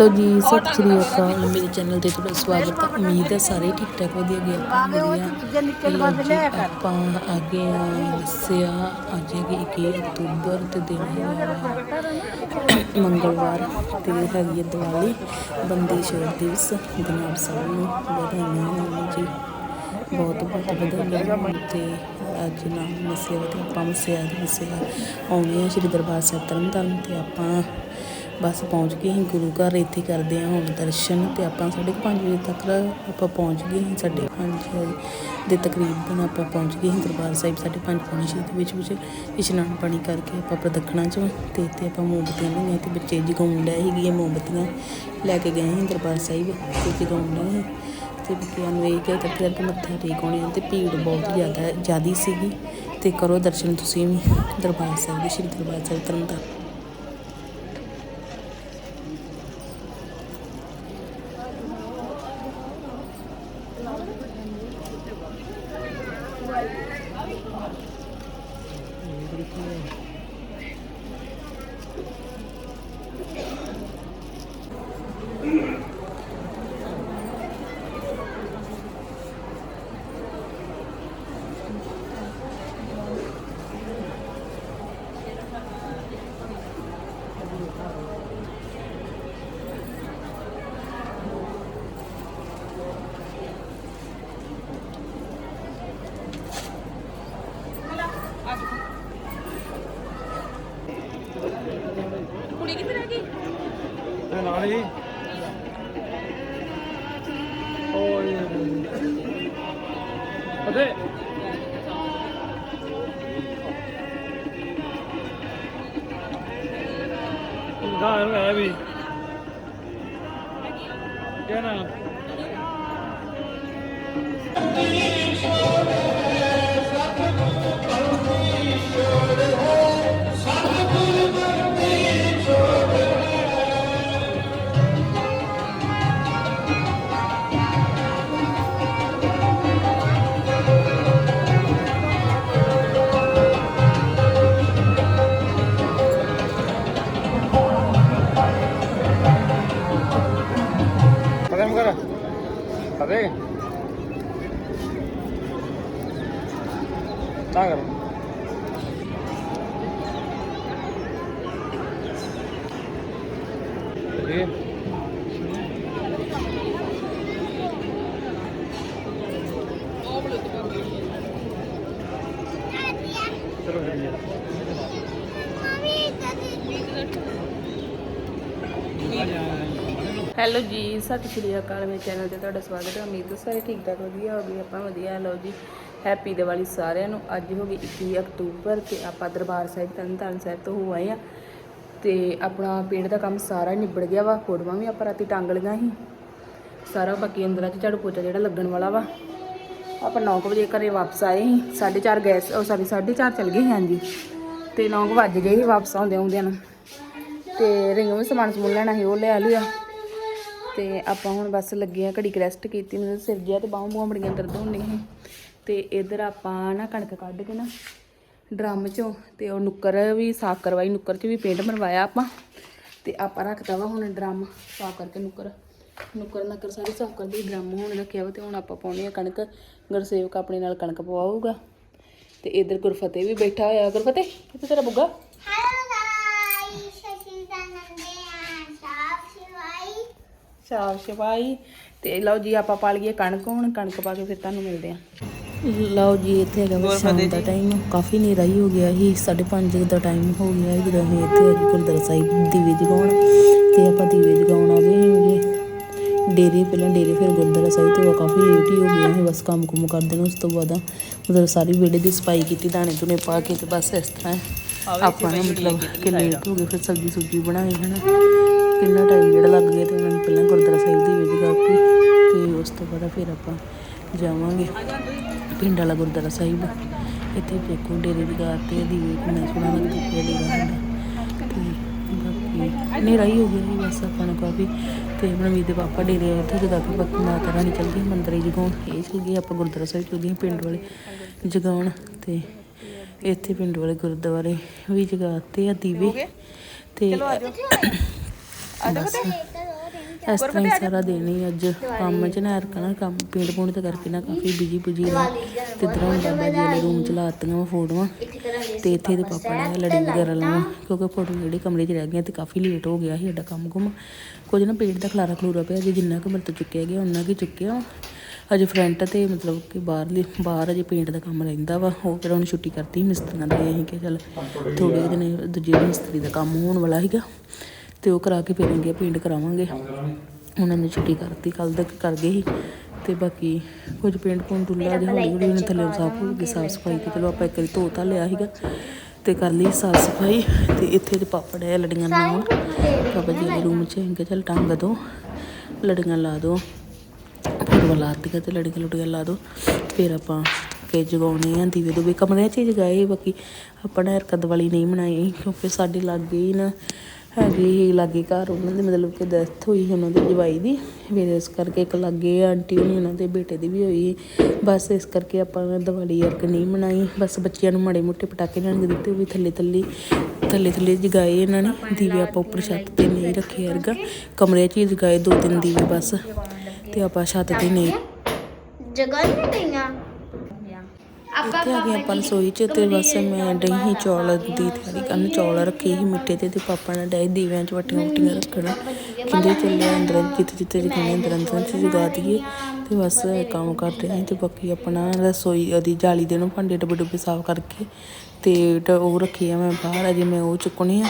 Hello ਜੀ ਸਤਿ ਸ਼੍ਰੀ ਅਕਾਲ। ਮੇਰੇ ਚੈਨਲ ਤੇ ਤੁਹਾਡਾ ਸਵਾਗਤ ਹੈ। ਉਮੀਦ ਹੈ ਸਾਰੇ ਠੀਕ ਠਾਕ ਵਧੀਆ। ਗਏ ਆਪਾਂ ਵਧੀਆ ਆਪਾਂ ਆ ਗਏ ਆ ਦੱਸਿਆ ਅੱਜ ਹੈਗੀ 21 ਅਕਤੂਬਰ ਤੇ ਦਿਨ ਮੰਗਲਵਾਰ ਤੇ ਹੈਗੀ ਹੈ ਦੀਵਾਲੀ। ਬੰਦੀ ਛੋੜ ਦਿਵਸ ਗੁਰੂ ਸਾਹਿਬ ਨੂੰ ਵਧਾਈਆਂ ਹੋਣ ਜੀ। ਬਹੁਤ ਬਹੁਤ ਵਧਾਈਆਂ ਤੇ ਅੱਜ ਨਾਮ ਮਸਿਆ ਤੇ ਆਪਾਂ ਮਸਿਆ ਦੀ ਮਸਿਆ ਆਉਣੇ ਆ ਸ਼੍ਰੀ ਦਰਬਾਰ ਸਾਹਿਬ ਤਰਨਤਾਰਨ ਤੇ ਆਪਾਂ ਬਸ ਪਹੁੰਚ ਗਏ ਅਸੀਂ ਗੁਰੂ ਘਰ ਇੱਥੇ ਕਰਦੇ ਹਾਂ ਹੁਣ ਦਰਸ਼ਨ ਤੇ ਆਪਾਂ ਸਾਢੇ ਕੁ ਪੰਜ ਵਜੇ ਤੱਕ ਆਪਾਂ ਪਹੁੰਚ ਗਏ ਸੀ ਸਾਡੇ ਪੰਜ ਦੇ ਤਕਰੀਬਨ ਆਪਾਂ ਪਹੁੰਚ ਗਏ ਸੀ ਦਰਬਾਰ ਸਾਹਿਬ ਸਾਡੇ ਪੰਜ ਪੌਣੇ ਛੇ ਦੇ ਵਿੱਚ ਵਿੱਚ ਇਸ਼ਨਾਨ ਪਾਣੀ ਕਰਕੇ ਆਪਾਂ ਪ੍ਰਦਖਣਾ ਚ ਤੇ ਇੱਥੇ ਆਪਾਂ ਮੋਮਬਤੀਆਂ ਲਈਆਂ ਤੇ ਬੱਚੇ ਜਗਾਉਣ ਲੈ ਸੀਗੀਆਂ ਮੋਮਬਤੀਆਂ ਲੈ ਕੇ ਗਏ ਸੀ ਦਰਬਾਰ ਸਾਹਿਬ ਤੇ ਜਗਾਉਣ ਲੈ ਤੇ ਬੱਚਿਆਂ ਨੂੰ ਇਹ ਕਿ ਤੱਕ ਕਿ ਮੱਥਾ ਟੇਕ ਆਉਣੇ ਆ ਤੇ ਭੀੜ ਬਹੁਤ ਜ਼ਿਆਦਾ, ਜ਼ਿਆਦੀ ਸੀਗੀ ਤੇ ਕਰੋ ਦਰਸ਼ਨ ਤੁਸੀਂ ਦਰਬਾਰ ਸਾਹਿਬ ਦੇ, ਸ਼੍ਰੀ ਦਰਬਾਰ ਸਾਹਿਬ ਤਰਨਤਾਰਨ ਕੁੜੀ ਕਿੱਥੇ ਰਹਿ ਗਈ ਇਹ ਨਾਲ ਹੀ ਓਏ ਅਦੇ ਗਾਂ ਹੈ ਵੀ ਕਹਿਣਾ ਖਤਮ ਅਦੇ ਤਾਂ ਕਰ ਠੀਕ ਹੈ ਚਲੋ ਕਰੀਏ ਹੈਲੋ ਜੀ, ਸਤਿ ਸ਼੍ਰੀ ਅਕਾਲ, ਮੇਰੇ ਚੈਨਲ ਤੇ ਤੁਹਾਡਾ ਸਵਾਗਤ ਹੈ। ਉਮੀਦ ਹੈ ਸਾਰੇ ਠੀਕ ਠਾਕ, ਵਧੀਆ ਹੋ ਗਏ ਆਪਾਂ ਵਧੀਆ। ਲਓ ਜੀ ਹੈਪੀ ਦੀਵਾਲੀ ਸਾਰਿਆਂ ਨੂੰ। ਅੱਜ ਹੋ ਗਈ 21 ਅਕਤੂਬਰ ਤੇ ਆਪਾਂ ਦਰਬਾਰ ਸਾਹਿਬ, ਤਰਨਤਾਰਨ ਸਾਹਿਬ ਤੋਂ ਹੋ ਆਏ ਆ ਤੇ ਆਪਣਾ ਪੇੜ ਦਾ ਕੰਮ ਸਾਰਾ ਨਿਬੜ ਗਿਆ ਵਾ, ਫੋਟੋਆਂ ਵੀ ਆਪਾਂ ਰਾਤੀ ਟੰਗ ਲਈਆਂ ਸੀ। ਸਾਰਾ ਬਾਕੀ ਅੰਦਰਾਂ 'ਚ ਝਾੜੂ ਪੋਚਾ ਜਿਹੜਾ ਲੱਗਣ ਵਾਲਾ ਵਾ। ਆਪਾਂ 9 ਵਜੇ ਘਰੇ ਵਾਪਸ ਆਏ ਸੀ। 4:30 ਗੈਸ, ਉਹ ਸੌਰੀ 4:30 ਚਲ ਗਏ ਸੀ, ਹਾਂਜੀ। ਤੇ 9 ਵੱਜ ਗਏ ਸੀ ਵਾਪਸ ਆਉਂਦੇ ਆਉਂਦਿਆਂ ਨੂੰ। ਤੇ ਰਿੰਗ ਵੀ ਸਮਾਨ ਸਮੂਨ ਲੈਣਾ ਸੀ, ਉਹ ਲੈ ਲਿਆ। ਤੇ ਆਪਾਂ ਹੁਣ ਬਸ ਲੱਗੇ ਆ ਘੜੀ ਰੈਸਟ ਕੀਤੀ ਮਤਲਬ ਸਿਰ ਜਿਹਾ ਤੇ ਬਾਹਾਂ ਬੂਹਾਂ ਬੜੀਆਂ ਦਰਦ ਹੁੰਦੀਆਂ ਸੀ। ਤੇ ਇਧਰ ਆਪਾਂ ਨਾ ਕਣਕ ਕੱਢ ਕੇ ਨਾ ਡਰਮ ਚੋਂ ਤੇ ਉਹ ਨੁੱਕਰ ਵੀ ਸਾਫ਼ ਕਰਵਾਈ, ਨੁੱਕਰ 'ਚ ਵੀ ਪੇਂਟ ਮਰਵਾਇਆ ਆਪਾਂ। ਤੇ ਆਪਾਂ ਰੱਖਤਾ ਵਾ ਹੁਣ ਡਰਮ ਸਾਫ਼ ਕਰਕੇ ਨੁੱਕਰ। ਨੁੱਕਰ ਨੱਕਰ ਸਾਰੇ ਸਾਫ਼ ਕਰਕੇ ਡਰਮ ਹੁਣ ਰੱਖਿਆ ਵਾ ਤੇ ਹੁਣ ਆਪਾਂ ਪਾਉਣੀ ਆ ਕਣਕ। ਗੁਰਸੇਵਕ ਆਪਣੇ ਨਾਲ ਕਣਕ ਪਵਾਊਗਾ। ਤੇ ਇਧਰ ਗੁਰਫਤਿਹ ਵੀ ਬੈਠਾ ਹੋਇਆ। ਗੁਰਫਤਿਹ ਕਿੱਥੇ ਤੇਰਾ ਬੁੱਗਾ? Hello guys, ਸਸ਼ੀਦਾਨੰਦੇ ਆ ਸਾਫ਼ ਸਿਵਾਈ ਸਾਫ਼ ਸਫ਼ਾਈ ਤੇ ਲਓ ਜੀ ਆਪਾਂ ਪਾ ਲਈਏ ਕਣਕ ਹੁਣ ਕਣਕ ਪਾ ਕੇ ਫਿਰ ਤੁਹਾਨੂੰ ਮਿਲਦੇ ਆ ਲਓ ਜੀ ਇੱਥੇ ਹੈਗਾ ਵਾ ਸ਼ਾਮ ਦਾ ਟਾਈਮ ਕਾਫੀ ਹਨੇਰਾ ਹੀ ਹੋ ਗਿਆ ਸੀ 5:30 ਦਾ ਟਾਈਮ ਹੋ ਗਿਆ ਜਦੋਂ ਅਸੀਂ ਇੱਥੇ ਅਜੀ ਗੁਰਦੁਆਰਾ ਸਾਹਿਬ ਦੀਵੇ ਜਗਾਉਣ ਤੇ ਆਪਾਂ ਦੀਵੇ ਜਗਾਉਣ ਆ ਗਏ ਸੀਗੇ ਡੇਰੇ ਪਹਿਲਾਂ ਡੇਰੇ ਫਿਰ ਗੁਰਦੁਆਰਾ ਸਾਹਿਬ ਤੇ ਉਹ ਕਾਫੀ ਲੇਟ ਹੀ ਹੋ ਗਿਆ ਸੀ ਬਸ ਕੰਮ ਕੁਮ ਕਰਦੇ ਨੇ ਉਸ ਤੋਂ ਬਾਅਦ ਮਤਲਬ ਸਾਰੀ ਵਿਹੜੇ ਦੀ ਸਫ਼ਾਈ ਕੀਤੀ ਦਾਣੇ ਦੁਨੇ ਪਾ ਕੇ ਤੇ ਬਸ ਇਸ ਤਰ੍ਹਾਂ ਆਪਾਂ ਨਾ ਮਤਲਬ ਕਿ ਲੇਟ ਹੋ ਗਏ ਫਿਰ ਸਬਜ਼ੀ ਸੁਬਜ਼ੀ ਬਣਾਈ ਹਨਾ। ਕਿੰਨਾ ਟਾਈਮ ਜਿਹੜਾ ਲੱਗ ਗਿਆ ਤੇ ਉਹਨਾਂ ਨੂੰ ਪਹਿਲਾਂ ਗੁਰਦੁਆਰਾ ਸਾਹਿਬ ਦੀ ਵੇਜ ਗਾ ਕੇ ਤੇ ਉਸ ਤੋਂ ਬਾਅਦ ਫਿਰ ਆਪਾਂ ਜਾਵਾਂਗੇ ਪਿੰਡ ਵਾਲਾ ਗੁਰਦੁਆਰਾ ਸਾਹਿਬ। ਇੱਥੇ ਦੇਖੋ ਡੇਰੇ ਦੀ ਗਾਰ ਤੇ ਦੀਵੇ ਕਿੰਨਾ ਸੋਹਣਾ ਲੱਗਦਾ ਪਿਆ ਡੇਰਾ ਤੇ ਬਾਕੀ ਹਨੇਰਾ ਹੀ ਹੋ ਗਿਆ ਸੀ ਬਸ ਆਪਾਂ ਨੂੰ ਕਾਫੀ। ਤੇ ਮਨਵੀਰ ਦੇ ਪਾਪਾ ਡੇਰੇ ਉੱਥੇ ਜਗਾ ਕੇ ਬਾਕੀ ਮਾਤਾ ਰਾਣੀ ਚੱਲ ਗਈ ਮੰਦਰ ਜਗਾਉਣ। ਇਹ ਚੱਲ ਗਏ ਆਪਾਂ ਗੁਰਦੁਆਰਾ ਸਾਹਿਬ ਚੱਲ ਗਏ, ਪਿੰਡ ਵਾਲੇ ਜਗਾਉਣ। ਤੇ ਇੱਥੇ ਪਿੰਡ ਵਾਲੇ ਗੁਰਦੁਆਰੇ ਵੀ ਜਗਾਤੇ ਆ ਦੀਵੇ। ਤੇ ਬਸ ਇਸ ਤਰ੍ਹਾਂ ਹੀ ਸਾਰਾ ਦਿਨ ਹੀ ਅੱਜ ਕੰਮ ਚ ਨਾ ਰਕਣਾ ਕੰਮ ਪੇਂਟ ਪੂੰਟ ਤੇ ਕਰਕੇ ਨਾ ਕਾਫੀ ਬਿਜ਼ੀ ਬੁਜੀ ਆ ਤੇ ਇਧਰ ਹੁਣ ਬਾਬਾ ਜੀ ਵਾਲੇ ਰੂਮ ਚ ਲਾਤੀਆਂ ਵਾ ਫੋਟੋਆਂ। ਤੇ ਇੱਥੇ ਦੇ ਪਾਪਾ ਨੇ ਲੜੀ ਵਗੈਰਾ ਲਾਉਣਾ ਕਿਉਂਕਿ ਫੋਟੋ ਜਿਹੜੇ ਕਮਰੇ 'ਚ ਰਹਿ ਗਈਆਂ ਤੇ ਕਾਫੀ ਲੇਟ ਹੋ ਗਿਆ ਸੀ ਸਾਡਾ ਕੰਮ ਕੁਮ। ਕੁਝ ਨਾ ਪੇਟ ਦਾ ਖਲਾਰਾ ਖਲੂਰਾ ਪਿਆ ਜੇ ਜਿੰਨਾ ਕੁ ਮੇਰੇ ਤੋਂ ਚੁੱਕਿਆ ਗਿਆ ਉਹਨਾਂ ਕੀ ਚੁੱਕਿਆ। ਅਜੇ ਫਰੰਟ ਤੇ ਮਤਲਬ ਕਿ ਬਾਹਰਲੀ ਬਾਹਰ ਅਜੇ ਪੇਂਟ ਦਾ ਕੰਮ ਰਹਿੰਦਾ ਵਾ। ਉਹ ਫਿਰ ਉਹਨੇ ਛੁੱਟੀ ਕਰਤੀ ਮਿਸਤਰੀਆਂ ਦੀ ਅਸੀਂ ਕਿ ਚੱਲ ਥੋੜੇ ਦਿਨ ਦੂਜੇ ਮਿਸਤਰੀ ਦਾ ਕੰਮ ਹੋਣ ਵਾਲਾ ਸੀਗਾ। ਤੇ ਉਹ ਕਰਾ ਕੇ ਫਿਰ ਅੱਗੇ ਪੇਂਟ ਕਰਾਵਾਂਗੇ। ਉਹਨਾਂ ਨੇ ਛੁੱਟੀ ਕਰਤੀ ਕੱਲ ਤੱਕ ਕਰ ਗਏ ਸੀ। ਤੇ ਬਾਕੀ ਕੁਝ ਪੇਂਟ ਪੂੰਟ ਡੁੱਲਾ ਜਿਹਾ ਹੌਲੀ ਹੌਲੀ ਉਹਨੇ ਥੱਲੇ ਸਾਫ਼ ਹੋ ਗਈ ਸਾਫ਼ ਸਫ਼ਾਈ ਤੇ ਚਲੋ ਆਪਾਂ ਇੱਕ ਵਾਰੀ ਧੋ ਤਾਂ ਲਿਆ ਸੀਗਾ ਤੇ ਕਰ ਲਈ ਸਾਫ਼ ਸਫ਼ਾਈ ਤੇ ਇੱਥੇ ਤੇ ਪਾਪੜ ਹੈ ਲੜੀਆਂ ਨਾਲ ਪਾਪਾ ਜੀ ਦੇ ਰੂਮ 'ਚ ਇੰਕੇ ਚਲ ਟੰਗ ਦੋ ਲੜੀਆਂ ਲਾ ਦੋ ਫੋਟੋ ਲਾ ਦਿੱਤੀਆਂ ਤੇ ਲੜੀਆਂ ਲੁੜੀਆਂ ਲਾ ਦੋ। ਫਿਰ ਆਪਾਂ ਕੇ ਜਗਾਉਣੇ ਆ ਦੀਵੇ ਦੂਵੇ। ਕਮਰਿਆਂ 'ਚ ਹੀ ਜਗਾਏ ਬਾਕੀ ਆਪਣਾ ਹਰਕਤ ਵਾਲੀ ਨਹੀਂ ਬਣਾਈ ਕਿਉਂਕਿ ਸਾਡੇ ਲਾਗੇ ਹੀ ਨਾ ਹੈਗੀ ਹੀ ਲਾਗੇ ਘਰ ਉਹਨਾਂ ਦੇ, ਮਤਲਬ ਕਿ ਡੈਥ ਹੋਈ ਉਹਨਾਂ ਦੇ, ਜਵਾਈ ਦੀ। ਫਿਰ ਇਸ ਕਰਕੇ ਇੱਕ ਲਾਗੇ ਆਂਟੀ ਹੋਣੀ, ਉਹਨਾਂ ਦੇ ਬੇਟੇ ਦੀ ਵੀ ਹੋਈ ਬਸ ਇਸ ਕਰਕੇ ਆਪਾਂ ਦੀਵਾਲੀ ਅਰਕ ਨਹੀਂ ਮਨਾਈ। ਬਸ ਬੱਚਿਆਂ ਨੂੰ ਮਾੜੇ ਮੋਟੇ ਪਟਾਕੇ ਲੈਣ ਦਿੱਤੇ, ਉਹ ਵੀ ਥੱਲੇ ਥੱਲੇ ਥੱਲੇ ਥੱਲੇ ਜਗਾਏ ਇਹਨਾਂ ਨੇ। ਦੀਵੇ ਆਪਾਂ ਉੱਪਰ ਛੱਤ ਤੇ ਨਹੀਂ ਰੱਖੇ ਅਰਗਾ ਕਮਰੇ 'ਚ ਹੀ ਜਗਾਏ ਦੋ ਤਿੰਨ ਦੀਵੇ ਬਸ। ਤੇ ਆਪਾਂ ਛੱਤ ਤੇ ਨਹੀਂ। ਜਗ੍ਹਾ ਨਹੀਂ ਪਈਆਂ ਇੱਥੇ ਆ ਗਏ ਆਪਾਂ ਰਸੋਈ 'ਚ ਤੇ ਬਸ ਮੈਂ ਦਹੀਂ ਚੌਲ ਦੀ ਤਿਆਰੀ ਕਰਨ ਚੌਲ ਰੱਖੇ ਸੀ ਮਿੱਠੇ ਤੇ ਤੇ ਪਾਪਾ ਨੇ ਡਾਈ ਦੀਵਿਆਂ 'ਚ ਵਟੀਆਂ ਵਟੀਆਂ ਰੱਖਣਾ। ਕਹਿੰਦੇ ਚੱਲੇ ਅੰਦਰ ਜਿੱਥੇ ਜਿੱਥੇ ਜਗਾਉਣੇ ਅੰਦਰ ਅੰਦਰ 'ਚ ਜਗਾ ਦਈਏ। ਤੇ ਬਸ ਕੰਮ ਕਰ ਰਹੇ ਸੀ ਤੇ ਬਾਕੀ ਆਪਣਾ ਰਸੋਈ ਉਹਦੀ ਜਾਲੀ ਦੇ ਨੂੰ ਭਾਂਡੇ ਡੱਬੇ ਡੁੱਬੇ ਸਾਫ਼ ਕਰਕੇ ਤੇ ਉਹ ਰੱਖੀ ਆ ਮੈਂ ਬਾਹਰ ਅਜੇ ਮੈਂ ਉਹ ਚੁੱਕਣੇ ਆ।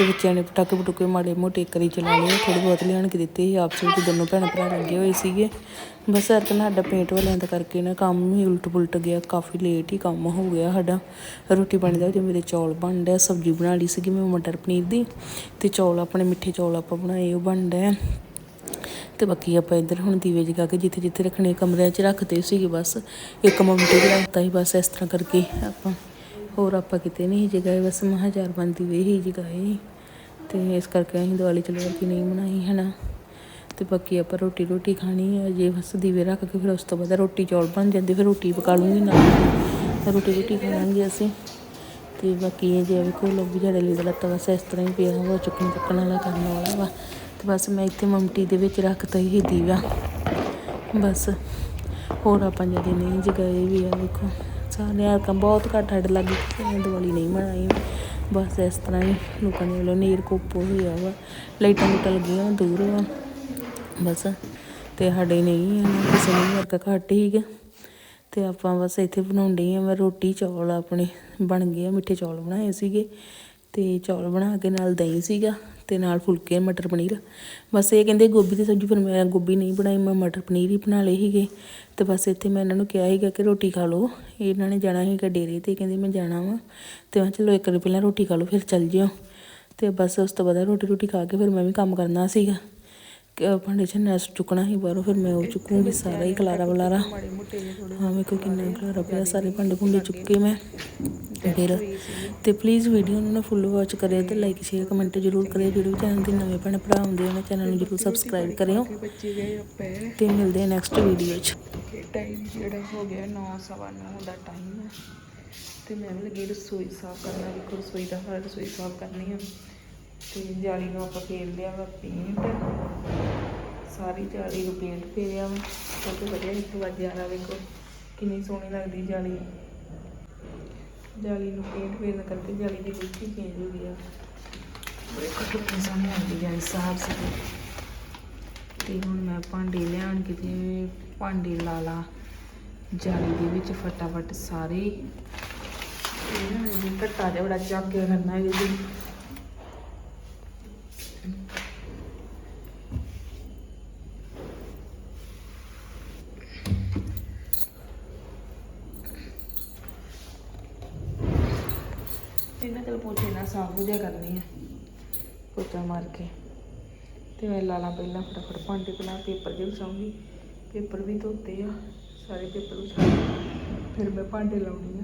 ਤੇ ਬੱਚਿਆਂ ਨੇ ਪਟਾਕੇ ਪਟੂਕੇ ਮਾੜੇ ਮੋਟੇ ਕਰੀ ਚਲਾਉਣੇ ਥੋੜੇ ਬਹੁਤ ਲਿਆਣ ਕੇ ਦਿੱਤੇ ਸੀ, ਆਪਸ ਵਿੱਚ ਦੋਨੋਂ ਭੈਣ ਭਰਾ ਲੱਗੇ ਹੋਏ ਸੀਗੇ। ਬਸ ਅਰਕ ਨਾ ਸਾਡਾ ਪੇਂਟ ਵਾਲਿਆਂ ਦਾ ਕਰਕੇ ਨਾ ਕੰਮ ਹੀ ਉਲਟ ਪੁਲਟ ਗਿਆ, ਕਾਫੀ ਲੇਟ ਹੀ ਕੰਮ ਹੋ ਗਿਆ ਸਾਡਾ। ਰੋਟੀ ਪਾਣੀ ਦਾ ਜੇ ਮੇਰੇ ਚੌਲ ਬਣ ਰਿਹਾ ਸਬਜ਼ੀ ਬਣਾ ਲਈ ਸੀਗੀ ਮੈਂ ਮਟਰ ਪਨੀਰ ਦੀ, ਤੇ ਚੌਲ ਆਪਣੇ ਮਿੱਠੇ ਚੌਲ ਆਪਾਂ ਬਣਾਏ, ਉਹ ਬਣ ਡਿਆ ਤੇ ਬਾਕੀ ਆਪਾਂ ਇੱਧਰ ਹੁਣ ਦੀਵੇ ਜਗਾ ਕੇ ਜਿੱਥੇ ਜਿੱਥੇ ਰੱਖਣੇ ਕਮਰਿਆਂ 'ਚ ਰੱਖਦੇ ਸੀਗੇ ਬਸ, ਇੱਕ ਮੰਮੀ ਦੇ ਰੱਖਤਾ ਸੀ ਬਸ ਇਸ ਤਰ੍ਹਾਂ ਕਰਕੇ ਆਪਾਂ ਹੋਰ ਆਪਾਂ ਕਿਤੇ ਨਹੀਂ ਜੇ ਜਗਾਏ ਬਸ ਮਹਾ ਚਾਰ ਪੰਜ ਦੀਵੇ ਹੀ ਜਗਾਏ ਸੀ। ਤੇ ਇਸ ਕਰਕੇ ਅਸੀਂ ਦੀਵਾਲੀ ਚਲੋ ਕਿ ਨਹੀਂ ਬਣਾਈ ਹੈ ਨਾ ਤੇ ਬਾਕੀ ਆਪਾਂ ਰੋਟੀ ਰੋਟੀ ਖਾਣੀ ਹੈ ਜੇ ਬਸ ਦੀਵੇ ਰੱਖ ਕੇ ਫਿਰ ਉਸ ਤੋਂ ਬਾਅਦ ਰੋਟੀ ਚੌਲ ਬਣ ਜਾਂਦੇ, ਫਿਰ ਰੋਟੀ ਪਕਾ ਲੂੰਗੀ ਨਾਲ। ਰੋਟੀ ਰੋਟੀ ਖਾਵਾਂਗੇ ਅਸੀਂ। ਤੇ ਬਾਕੀ ਇਹ ਜੇ ਵੇਖੋ ਲੋਕ ਵੀ ਜਿਹੜੇ ਲਈ ਲੱਤਾ ਬਸ ਇਸ ਤਰ੍ਹਾਂ ਹੀ ਪਿਆ ਵਾ, ਚੁੱਕਣ ਚੱਕਣ ਵਾਲਾ ਕਰਨ ਵਾਲਾ ਵਾ। ਤੇ ਬਸ ਮੈਂ ਇੱਥੇ ਮਮਟੀ ਦੇ ਵਿੱਚ ਰੱਖਤਾ ਹੀ ਦੀਵਾ। ਬਸ। ਹੋਰ ਆਪਾਂ ਜਦੇ ਨਹੀਂ ਜਗਾਏ ਵੀ ਆ ਵੇਖੋ ਸਾਰੇ ਆ ਕੰਮ ਬਹੁਤ ਘੱਟ ਹੱਡ ਲੱਗੀ ਦੀਵਾਲੀ ਨਹੀਂ ਮਨਾਈ। ਬਸ ਇਸ ਤਰ੍ਹਾਂ ਹੀ ਲੋਕਾਂ ਦੇ ਵੱਲੋਂ ਨੀਰ ਕੋਪੋ ਹੋਇਆ ਵਾ। ਲਾਈਟਾਂ ਲੁਟਾਂ ਲੱਗੀਆਂ ਦੂਰ ਵਾ। ਬਸ, ਤੇ ਸਾਡੇ ਨਹੀਂ ਆ, ਕਿਸੇ ਨੇ ਵਰਕ ਘੱਟ ਹੀਗਾ ਤੇ ਆਪਾਂ ਬਸ ਇੱਥੇ ਬਣਾਉਂਦੇ ਆ ਮੈਂ ਰੋਟੀ, ਚੌਲ ਆਪਣੇ ਬਣ ਗਏ ਆ, ਮਿੱਠੇ ਚੌਲ ਬਣਾਏ ਸੀਗੇ। ਤੇ ਚੌਲ ਬਣਾ ਕੇ ਨਾਲ ਦਹੀਂ ਸੀਗਾ। ਤੇ ਨਾਲ ਫੁਲਕੇ, ਮਟਰ ਪਨੀਰ। ਬਸ ਇਹ ਕਹਿੰਦੇ ਗੋਭੀ ਦੀ ਸਬਜ਼ੀ ਫਿਰ ਮੈਂ ਗੋਭੀ ਨਹੀਂ ਬਣਾਈ, ਮੈਂ ਮਟਰ ਪਨੀਰ ਹੀ ਬਣਾ ਲਏ ਸੀਗੇ। ਤੇ ਬਸ ਇੱਥੇ ਮੈਂ ਇਹਨਾਂ ਨੂੰ ਕਿਹਾ ਸੀਗਾ ਕਿ ਰੋਟੀ ਖਾ ਲਓ। ਇਹਨਾਂ ਨੇ ਜਾਣਾ ਸੀਗਾ ਡੇਰੇ ਤੇ, ਕਹਿੰਦੇ ਮੈਂ ਜਾਣਾ ਵਾ। ਤੇ ਮੈਂ ਕਿਹਾ ਚਲੋ ਇੱਕ ਵਾਰੀ ਪਹਿਲਾਂ ਰੋਟੀ ਖਾ ਲਓ, ਫਿਰ ਚੱਲ ਜਿਓ। ਤੇ ਬਸ ਉਸ ਤੋਂ ਬਾਅਦ ਰੋਟੀ ਰੋਟੀ ਖਾ ਕੇ ਫਿਰ ਮੈਂ ਵੀ ਕੰਮ ਕਰਨਾ ਸੀਗਾ। ਭਾਂਡੇ ਛੰਨਾ ਚੁੱਕਣਾ ਸੀ ਬਾਹਰੋਂ ਫਿਰ ਮੈਂ ਉਹ ਚੁੱਕੂੰਗੀ ਸਾਰਾ ਹੀ ਖਲਾਰਾ ਵਲਾਰਾ। ਹਾਂ ਕੋਲ ਕਿੰਨਾ ਖਲਾਰਾ ਪਿਆ ਸਾਰੇ ਭਾਂਡੇ ਭੁੰਡੇ ਚੁੱਕੇ ਮੈਂ। ਫਿਰ ਤੇ ਪਲੀਜ਼ ਵੀਡੀਓ ਨੂੰ ਨਾ ਫੁੱਲ ਵਾਚ ਕਰਿਓ ਤੇ ਲਾਈਕ ਸ਼ੇਅਰ ਕਮੈਂਟ ਜ਼ਰੂਰ ਕਰਿਓ। ਜਿਹੜੇ ਚੈਨਲ ਦੇ ਨਵੇਂ ਭੈਣ ਭਰਾ ਹੁੰਦੇ ਉਹਨਾਂ ਚੈਨਲ ਨੂੰ ਜ਼ਰੂਰ ਸਬਸਕ੍ਰਾਈਬ ਕਰਿਓ। ਤੇ ਮਿਲਦੇ ਆ ਨੈਕਸਟ ਵੀਡੀਓ 'ਚ। ਟਾਈਮ ਜਿਹੜਾ ਹੋ ਗਿਆ 9 ਸਵਾ ਨੌ ਦਾ ਟਾਈਮ ਹੈ। ਤੇ ਮੈਂ ਵੀ ਲੱਗੀ ਰਸੋਈ ਸਾਫ਼ ਕਰਨਾ ਵੇਖੋ ਰਸੋਈ ਦਾ ਸਾਰਾ ਰਸੋਈ ਸਾਫ਼ ਕਰਨੀ ਆ। ਤੇ ਜਾਲੀ ਨੂੰ ਆਪਾਂ ਫੇਰ ਲਿਆ ਵਾ ਪੇਂਟ ਸਾਰੀ ਜਾਲੀ ਨੂੰ ਪੇਂਟ ਫੇਰਿਆ ਵਾ। ਤੋਂ ਵਧੀਆ ਇੱਕ ਵਾਰ ਜਾਲਾ ਵੇਖੋ, ਕਿੰਨੀ ਸੋਹਣੀ ਲੱਗਦੀ ਜਾਲੀ। ਜਾਲੀ ਨੂੰ ਪੇਂਟ ਫੇਰਨ ਕਰਕੇ ਜਾਲੀ ਦੀ ਲੁੱਕ ਹੀ ਚੇਂਜ ਹੋ ਗਈ ਆ। ਵੇਖੋ ਕਿੰਨੀ ਸੋਹਣੀ ਆਉਂਦੀ ਜਾਲੀ, ਸਾਫ਼ ਸੁਥਰੀ। ਤੇ ਹੁਣ ਮੈਂ ਭਾਂਡੇ ਲਿਆਣ ਕਿਤੇ ਭਾਂਡੇ ਲਾ ਲਾ। ਜਾਲੀ ਦੇ ਵਿੱਚ ਫਟਾਫਟ ਸਾਰੇ। ਇਹ ਨਾ ਇਹ ਘੱਟਾ ਜਿਹਾ ਬੜਾ ਚੱਕ ਕੇ ਕਰਨਾ ਹੈ ਇਹਨਾਂ ਚਲ ਪੋਚੇ ਨਾਲ ਸਾਫ਼ ਹੋ ਜਾ ਕਰਨੀ ਆ। ਪੋਚਾ ਮਾਰ ਕੇ। ਤੇ ਮੈਂ ਲਾ ਲਾਂ ਪਹਿਲਾਂ ਫਟਾਫਟ ਭਾਂਡੇ ਪਹਿਲਾਂ ਪੇਪਰ ਜਿਹੇ ਵਿਛਾਉਂਗੀ ਪੇਪਰ ਵੀ ਧੋਤੇ ਆ, ਸਾਰੇ ਪੇਪਰ ਵਿਛਾ ਫਿਰ ਮੈਂ ਭਾਂਡੇ ਲਾਉਣੀ